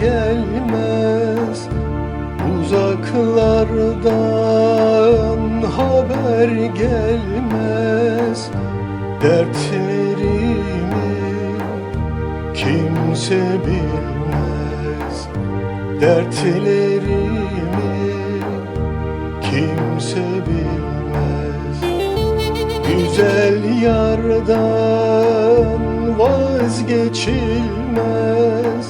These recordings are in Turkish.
gelmez. Uzaklardan haber gelmez. Dertlerimi kimse bilmez. Dertlerimi kimse bilmez. Güzel yardan vazgeçilmez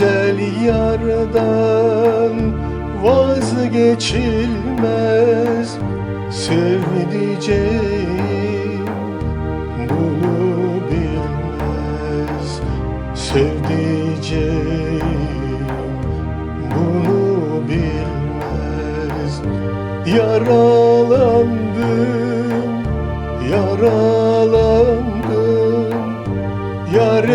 Güzel yardan vazgeçilmez. Sevdiceğim bunu bilmez. Sevdiceğim bunu bilmez. Yaralandım, yaralandım. Yar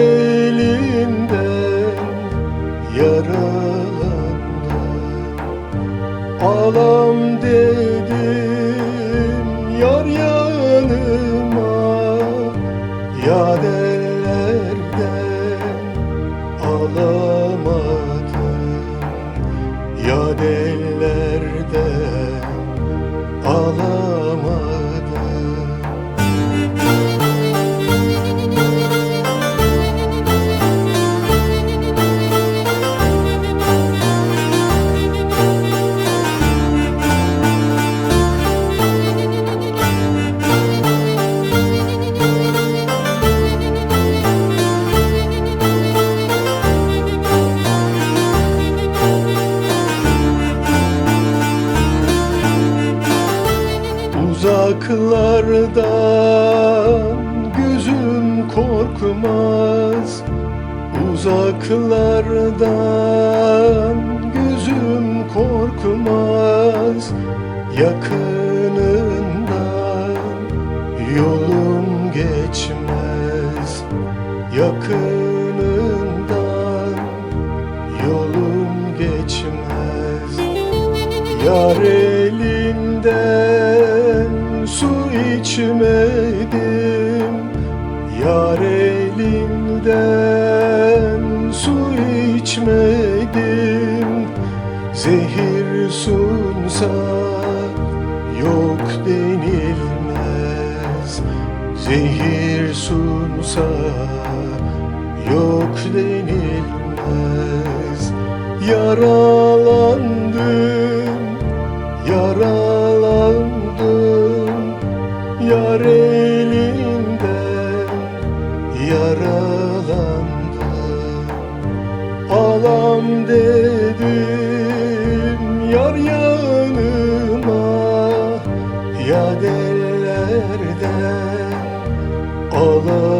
Ağlam dedim yar yanıma. Yad ellerden Uzaklardan gözüm korkmaz. Uzaklardan gözüm korkmaz. Yakınından yolum geçmez. Yakınından yolum geçmez. Yar elinden su içmedim. Yar elinden su içmedim. Zehir sunsa yok denilmez. Zehir sunsa yok denilmez. Yaralandım Alam dedim yar yanıma Yad ellerden alamadım